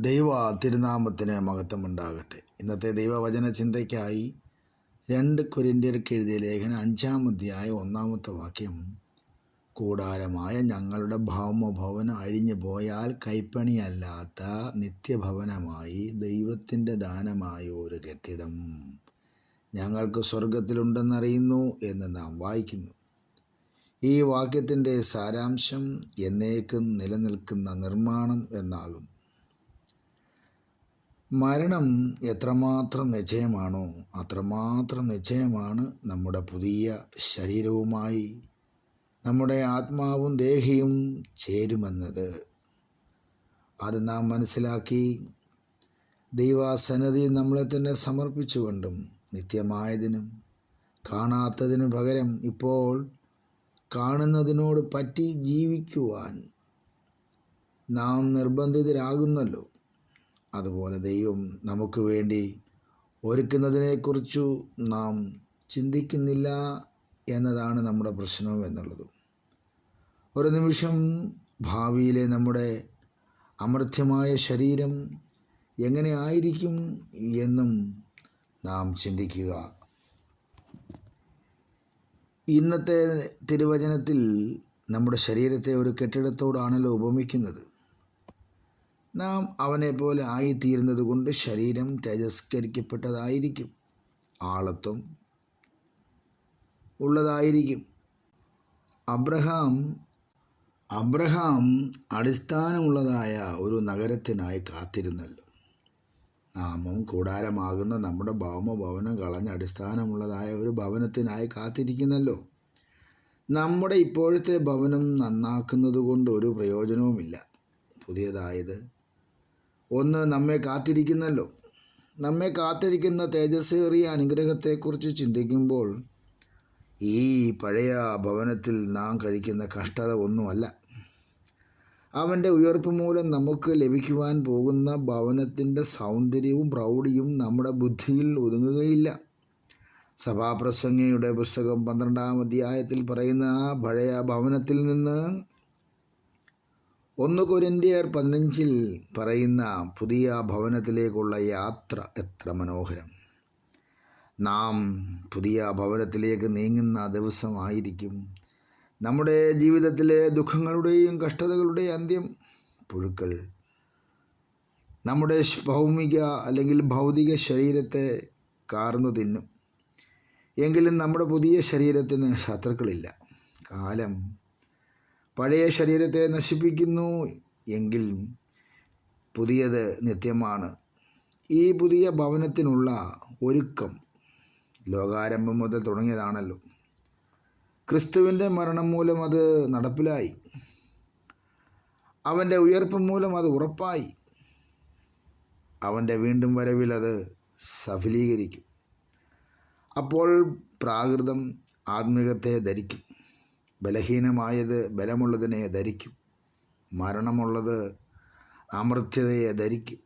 ദൈവ തിരുനാമത്തിന് മഹത്വമുണ്ടാകട്ടെ. ഇന്നത്തെ ദൈവവചന ചിന്തയ്ക്കായി രണ്ട് കൊരിന്ത്യർക്ക് എഴുതിയ ലേഖനം അഞ്ചാം അധ്യായം ഒന്നാമത്തെ വാക്യം. കൂടാരമായ ഞങ്ങളുടെ ഭൗമഭവനം അഴിഞ്ഞു പോയാൽ കൈപ്പണിയല്ലാത്ത നിത്യഭവനമായി ദൈവത്തിന്റെ ദാനമായ ഒരു കെട്ടിടം ഞങ്ങൾക്ക് സ്വർഗത്തിലുണ്ടെന്നറിയുന്നു എന്ന് നാം വായിക്കുന്നു. ഈ വാക്യത്തിന്റെ സാരാംശം എന്നേക്കും നിലനിൽക്കുന്ന നിർമ്മാണം എന്നാകുന്നു. മരണം എത്രമാത്രം നിശ്ചയമാണോ അത്രമാത്രം നിശ്ചയമാണ് നമ്മുടെ പുതിയ ശരീരവുമായി. നമ്മുടെ ആത്മാവും ദേഹിയും ചേരുമെന്നത്. അത് നാം മനസ്സിലാക്കി ദൈവാസന്നതി നമ്മളെ തന്നെ സമർപ്പിച്ചുകൊണ്ടും നിത്യമായതിനും കാണാത്തതിനു പകരം ഇപ്പോൾ കാണുന്നതിനോട് പറ്റി ജീവിക്കുവാൻ നാം നിർബന്ധിതരാകുന്നല്ലോ. അതുപോലെ ദൈവം നമുക്ക് വേണ്ടി ഒരുക്കുന്നതിനെക്കുറിച്ചു നാം ചിന്തിക്കുന്നില്ല എന്നതാണ് നമ്മുടെ പ്രശ്നം എന്നുള്ളത്. ഒരു നിമിഷം ഭാവിയിലെ നമ്മുടെ അമർത്യമായ ശരീരം എങ്ങനെ ആയിരിക്കും എന്നും നാം ചിന്തിക്കുക. ഇന്നത്തെ തിരുവചനത്തിൽ നമ്മുടെ ശരീരത്തെ ഒരു കെട്ടിടത്തോടാണല്ലോ ഉപമിക്കുന്നത്. നാം അവനെ പോലെ ആയിത്തീരുന്നത് കൊണ്ട് ശരീരം തേജസ്കരിക്കപ്പെട്ടതായിരിക്കും. ആളത്വം ഉള്ളതായിരിക്കും. അബ്രഹാം അബ്രഹാം അടിസ്ഥാനമുള്ളതായ ഒരു നഗരത്തിനായി കാത്തിരുന്നല്ലോ. നാമം കൂടാരമാകുന്ന നമ്മുടെ ഭൗമഭവനം കളഞ്ഞ അടിസ്ഥാനമുള്ളതായ ഒരു ഭവനത്തിനായി കാത്തിരിക്കുന്നല്ലോ. നമ്മുടെ ഇപ്പോഴത്തെ ഭവനം നന്നാക്കുന്നത് കൊണ്ട് ഒരു പ്രയോജനവുമില്ല. പുതിയതായത് ഒന്ന് നമ്മെ കാത്തിരിക്കുന്നല്ലോ. നമ്മെ കാത്തിരിക്കുന്ന തേജസ്സേറിയ അനുഗ്രഹത്തെക്കുറിച്ച് ചിന്തിക്കുമ്പോൾ ഈ പഴയ ഭവനത്തിൽ നാം കഴിക്കുന്ന കഷ്ടത ഒന്നുമല്ല. അവന്റെ ഉയർപ്പ് മൂലം നമുക്ക് ലഭിക്കുവാൻ പോകുന്ന ഭവനത്തിന്റെ സൗന്ദര്യവും പ്രൗഢിയും നമ്മുടെ ബുദ്ധിയിൽ ഒതുങ്ങുകയില്ല സഭാപ്രസംഗയുടെ പുസ്തകം പന്ത്രണ്ടാം അധ്യായത്തിൽ പറയുന്ന ആ പഴയ ഭവനത്തിൽ നിന്ന് ഒന്ന് കൊരിന്തിയർ പതിനഞ്ചിൽ പറയുന്ന പുതിയ ഭവനത്തിലേക്കുള്ള യാത്ര എത്ര മനോഹരം. നാം പുതിയ ഭവനത്തിലേക്ക് നീങ്ങുന്ന ദിവസമായിരിക്കും. നമ്മുടെ ജീവിതത്തിലെ ദുഃഖങ്ങളുടെയും കഷ്ടതകളുടെയും അന്ത്യം പുഴുക്കൾ. നമ്മുടെ ഭൗമിക അല്ലെങ്കിൽ ഭൗതിക ശരീരത്തെ കാർന്നു തിന്നും. എങ്കിലും നമ്മുടെ പുതിയ ശരീരത്തിന് ശത്രുക്കളില്ല. കാലം പഴയ ശരീരത്തെ നശിപ്പിക്കുന്നു എങ്കിൽ പുതിയത് നിത്യമാണ്. ഈ പുതിയ ഭവനത്തിനുള്ള ഒരുക്കം ലോകാരംഭം മുതൽ തുടങ്ങിയതാണല്ലോ. ക്രിസ്തുവിന്റെ മരണം മൂലം അത് നടപ്പിലായി. അവന്റെ ഉയർപ്പ് മൂലം അത് ഉറപ്പായി. അവന്റെ വീണ്ടും വരവിൽ അത് സഫലീകരിക്കും. അപ്പോൾ പ്രാകൃതം ആത്മീകത്തെ ധരിക്കും. ബലഹീനമായത് ബലമുള്ളതിനെ ധരിക്കും. മരണമുള്ളത് അമൃത്യതയെ ധരിക്കും.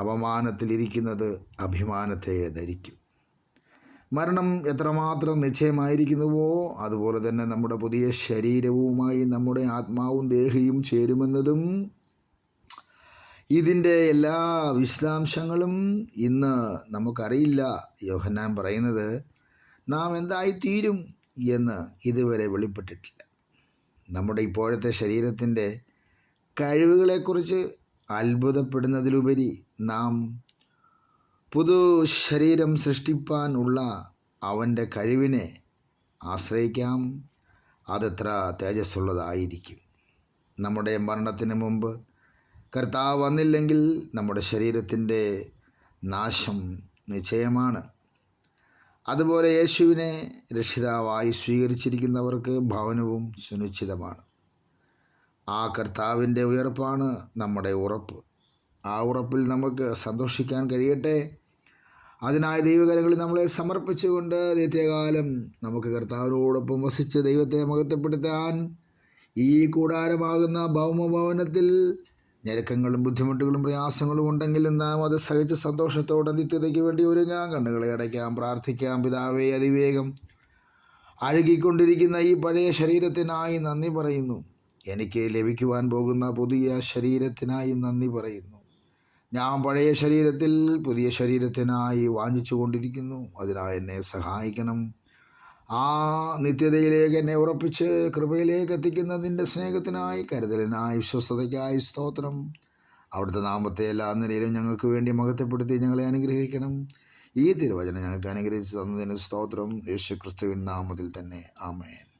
അപമാനത്തിലിരിക്കുന്നത് അഭിമാനത്തെ ധരിക്കും. മരണം എത്രമാത്രം നിശ്ചയമായിരിക്കുന്നുവോ അതുപോലെ തന്നെ നമ്മുടെ പുതിയ ശരീരവുമായി നമ്മുടെ ആത്മാവും ദേഹിയും ചേരുമെന്നതും ഇതിന്റെ എല്ലാ വിശദാംശങ്ങളും ഇന്ന് നമുക്കറിയില്ല. യോഹന്നാൻ പറയുന്നത് നാം എന്തായി തീരും എന്ന് ഇതുവരെ വെളിപ്പെട്ടിട്ടില്ല. നമ്മുടെ ഇപ്പോഴത്തെ ശരീരത്തിന്റെ കഴിവുകളെക്കുറിച്ച് അത്ഭുതപ്പെടുന്നതിലുപരി നാം പുതു ശരീരം സൃഷ്ടിപ്പാൻ ഉള്ള അവന്റെ കഴിവിനെ ആശ്രയിക്കാം. അതെത്ര തേജസ്സുള്ളതായിരിക്കും. നമ്മുടെ മരണത്തിന് മുമ്പ് കർത്താവ് വന്നില്ലെങ്കിൽ നമ്മുടെ ശരീരത്തിന്റെ നാശം നിശ്ചയമാണ്. അതുപോലെ യേശുവിനെ രക്ഷിതാവായി സ്വീകരിച്ചിരിക്കുന്നവർക്ക് ഭവനവും സുനിശ്ചിതമാണ്. ആ കർത്താവിന്റെ ഉയർപ്പാണ് നമ്മുടെ ഉറപ്പ്. ആ ഉറപ്പിൽ നമുക്ക് സന്തോഷിക്കാൻ കഴിയട്ടെ. അതിനായി ദൈവകരങ്ങളിൽ നമ്മളെ സമർപ്പിച്ചുകൊണ്ട് നിത്യകാലം നമുക്ക് കർത്താവിനോടൊപ്പം വസിച്ച് ദൈവത്തെ മഹത്വപ്പെടുത്താൻ ഈ കൂടാരമാകുന്ന ഭൗമഭവനത്തിൽ ഞെരുക്കങ്ങളും ബുദ്ധിമുട്ടുകളും പ്രയാസങ്ങളും ഉണ്ടെങ്കിലും നാം അത് സഹിച്ച് സന്തോഷത്തോടെ നിത്യതയ്ക്ക് വേണ്ടി ഒരുങ്ങാം. കണ്ണുകളെ അടയ്ക്കാം പ്രാർത്ഥിക്കാം. പിതാവേ അതിവേഗം അഴുകിക്കൊണ്ടിരിക്കുന്ന ഈ പഴയ ശരീരത്തിനായി നന്ദി പറയുന്നു. എനിക്ക് ലഭിക്കുവാൻ പോകുന്ന പുതിയ ശരീരത്തിനായി നന്ദി പറയുന്നു. ഞാൻ പഴയ ശരീരത്തിൽ പുതിയ ശരീരത്തിനായി വാഞ്ചിച്ചു കൊണ്ടിരിക്കുന്നു അതിനായി എന്നെ സഹായിക്കണം. ആ നിത്യതയിലേക്ക് എന്നെ ഉറപ്പിച്ച് കൃപയിലേക്ക് എത്തിക്കുന്ന നിന്റെ സ്നേഹത്തിനായി കരുതലിനായി വിശ്വസ്തതയ്ക്കായി സ്തോത്രം. അവിടുത്തെ നാമത്തെ എല്ലാ നിലയിലും ഞങ്ങൾക്ക് വേണ്ടി മഹത്വപ്പെടുത്തി ഞങ്ങളെ അനുഗ്രഹിക്കണം. ഈ തിരുവചനം ഞങ്ങൾക്ക് അനുഗ്രഹിച്ച് തന്നതിന് സ്തോത്രം. യേശു ക്രിസ്തുവിൻ നാമത്തിൽ തന്നെ. ആമേൻ.